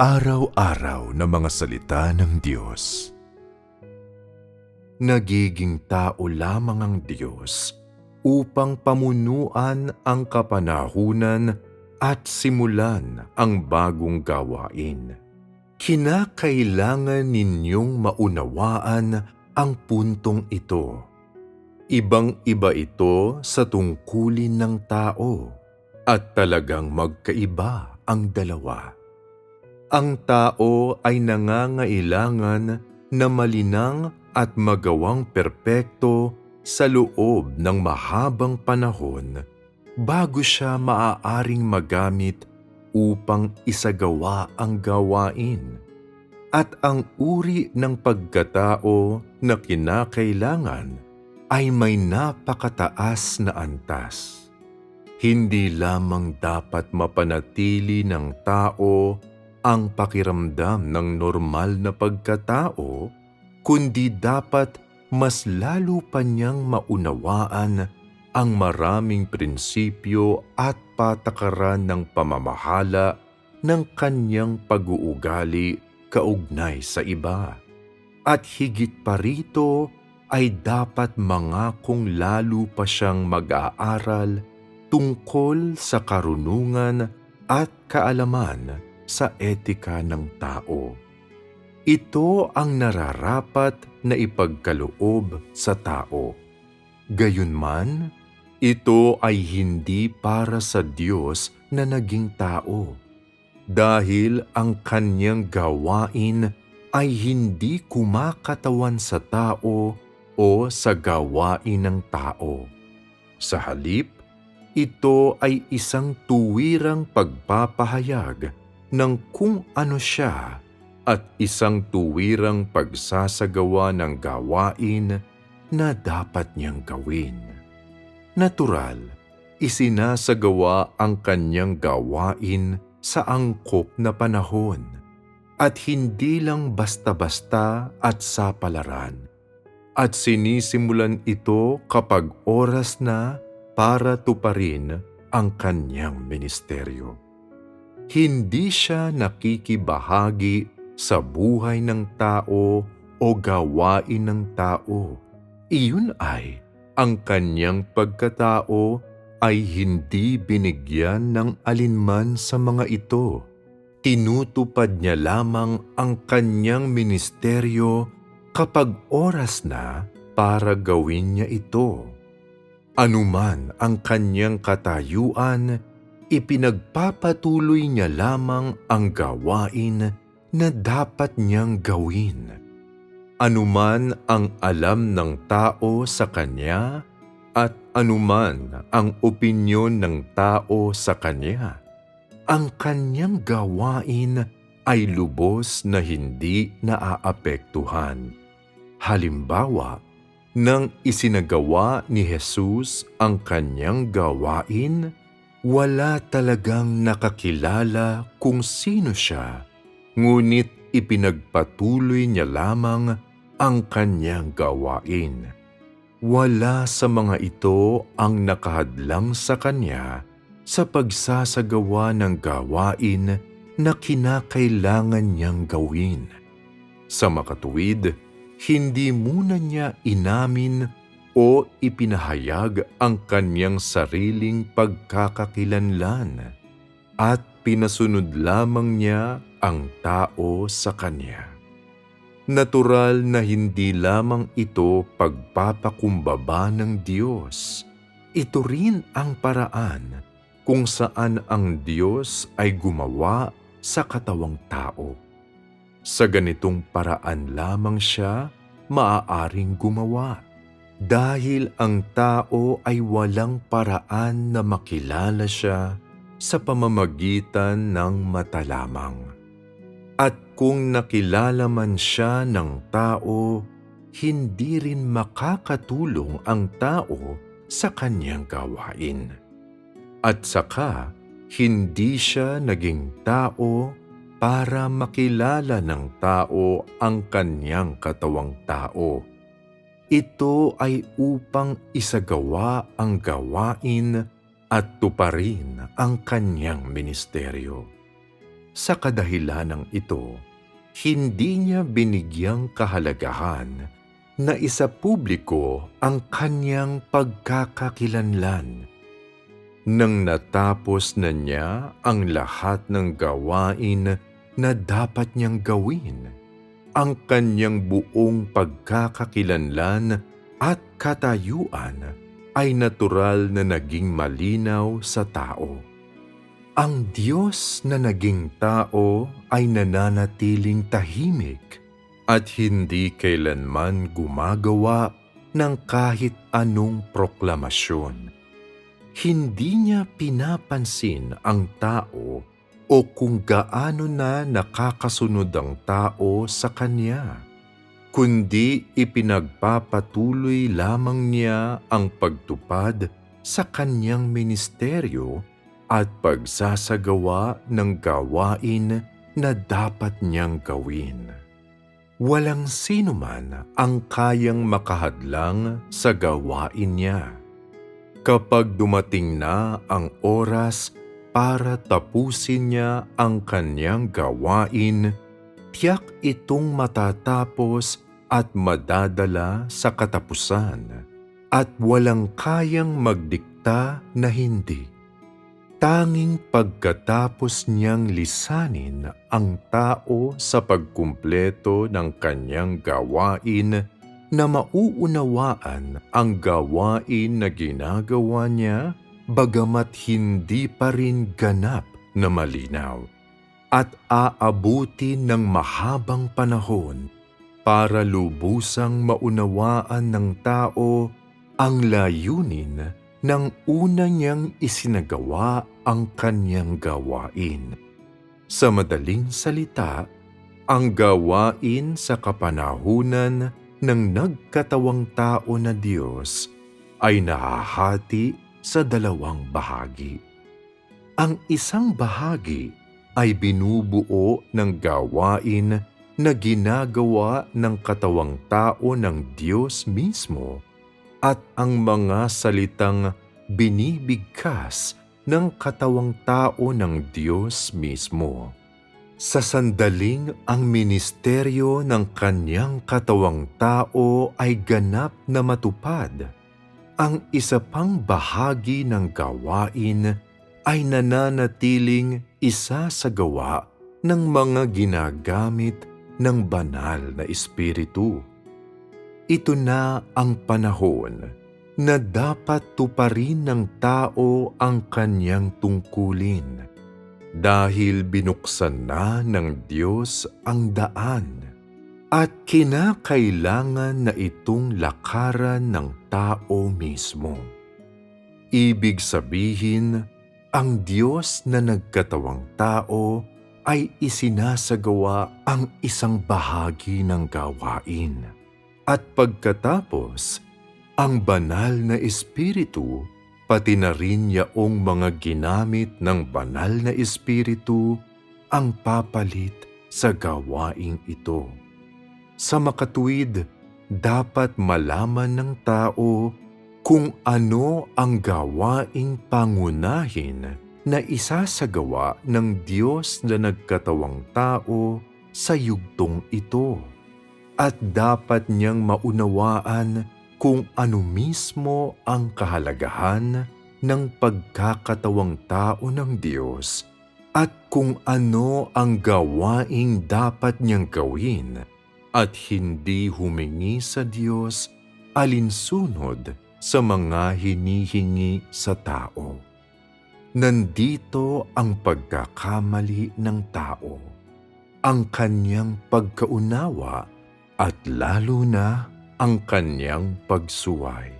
Araw-araw na mga salita ng Diyos. Nagiging tao lamang ang Diyos upang pamunuan ang kapanahunan at simulan ang bagong gawain. Kinakailangan ninyong maunawaan ang puntong ito. Ibang-iba ito sa tungkulin ng tao at talagang magkaiba ang dalawa. Ang tao ay nangangailangan na malinang at magawang perpekto sa loob ng mahabang panahon bago siya maaaring magamit upang isagawa ang gawain. At ang uri ng pagkatao na kinakailangan ay may napakataas na antas. Hindi lamang dapat mapanatili ng tao ang pakiramdam ng normal na pagkatao, kundi dapat mas lalo pa niyang maunawaan ang maraming prinsipyo at patakaran ng pamamahala ng kanyang pag-uugali kaugnay sa iba. At higit pa rito ay dapat mangakong lalo pa siyang mag-aaral tungkol sa karunungan at kaalaman sa etika ng tao. Ito ang nararapat na ipagkaloob sa tao. Gayunman, ito ay hindi para sa Diyos na naging tao dahil ang kanyang gawain ay hindi kumakatawan sa tao o sa gawain ng tao. Sa halip, ito ay isang tuwirang pagpapahayag ng kung ano siya at isang tuwirang pagsasagawa ng gawain na dapat niyang gawin. Natural, isinasagawa ang kanyang gawain sa angkop na panahon at hindi lang basta-basta at sa palaran. At sinisimulan ito kapag oras na para tuparin ang kanyang ministeryo hindi siya nakikibahagi sa buhay ng tao o gawain ng tao. Iyon ay ang kanyang pagkatao ay hindi binigyan ng alinman sa mga ito. Tinutupad niya lamang ang kanyang ministeryo kapag oras na para gawin niya ito. Anuman ang kanyang katayuan, ipinagpapatuloy niya lamang ang gawain na dapat niyang gawin. Anuman ang alam ng tao sa kanya at anuman ang opinyon ng tao sa kanya, ang kanyang gawain ay lubos na hindi naaapektuhan. Halimbawa, nang isinagawa ni Jesus ang kanyang gawain, wala talagang nakakilala kung sino siya, ngunit ipinagpatuloy niya lamang ang kanyang gawain. Wala sa mga ito ang nakahadlang sa kanya sa pagsasagawa ng gawain na kinakailangan niyang gawin. Sa makatuwid, hindi muna niya inamin o ipinahayag ang kanyang sariling pagkakakilanlan at pinasunod lamang niya ang tao sa kanya. Natural na hindi lamang ito pagpapakumbaba ng Diyos. Ito rin ang paraan kung saan ang Diyos ay gumawa sa katawang tao. Sa ganitong paraan lamang siya maaaring gumawa dahil ang tao ay walang paraan na makilala siya sa pamamagitan ng mata lamang. At kung nakilala man siya ng tao, hindi rin makakatulong ang tao sa kanyang gawain. At saka, hindi siya naging tao para makilala ng tao ang kanyang katawang tao ito ay upang isagawa ang gawain at tuparin ang kanyang ministeryo. sa kadahilanang ito, hindi niya binigyang kahalagahan na isa publiko ang kanyang pagkakakilanlan. Nang natapos na niya ang lahat ng gawain na dapat niyang gawin, ang kanyang buong pagkakakilanlan at katayuan ay natural na naging malinaw sa tao. Ang Diyos na naging tao ay nananatiling tahimik at hindi kailanman gumagawa ng kahit anong proklamasyon. Hindi niya pinapansin ang tao o kung gaano na nakakasunod ang tao sa kanya, kundi ipinagpapatuloy lamang niya ang pagtupad sa kanyang ministeryo at pagsasagawa ng gawain na dapat niyang gawin. Walang sino man ang kayang makahadlang sa gawain niya. Kapag dumating na ang oras para tapusin niya ang kanyang gawain, tiyak itong matatapos at madadala sa katapusan at walang kayang magdikta na hindi. Tanging pagkatapos niyang lisanin ang tao sa pagkumpleto ng kanyang gawain na mauunawaan ang gawain na ginagawa niya bagamat hindi pa rin ganap na malinaw at aabutin ng mahabang panahon para lubusang maunawaan ng tao ang layunin ng una niyang isinagawa ang kanyang gawain. Sa madaling salita, ang gawain sa kapanahunan ng nagkatawang tao na Diyos ay nahahati sa dalawang bahagi. Ang isang bahagi ay binubuo ng gawain na ginagawa ng katawang tao ng Diyos mismo at ang mga salitang binibigkas ng katawang tao ng Diyos mismo. Sa sandaling ang ministeryo ng kanyang katawang tao ay ganap na matupad, ang isa pang bahagi ng gawain ay nananatiling isa sa gawa ng mga ginagamit ng banal na espiritu. Ito na ang panahon na dapat tuparin ng tao ang kanyang tungkulin dahil binuksan na ng Diyos ang daan at kinakailangan na itong lakaran ng tao mismo. Ibig sabihin, ang Diyos na nagkatawang tao ay isinasagawa ang isang bahagi ng gawain. At pagkatapos, ang banal na espiritu, pati na rin yaong mga ginamit ng banal na espiritu, ang papalit sa gawaing ito. Sa makatuwid, dapat malaman ng tao kung ano ang gawaing pangunahin na isasagawa ng Diyos na nagkatawang tao sa yugtong ito. At dapat niyang maunawaan kung ano mismo ang kahalagahan ng pagkakatawang tao ng Diyos at kung ano ang gawaing dapat niyang gawin at hindi humingi sa Diyos alinsunod sa mga hinihingi sa tao. Nandito ang pagkakamali ng tao, ang kanyang pagkaunawa at lalo na ang kanyang pagsuway.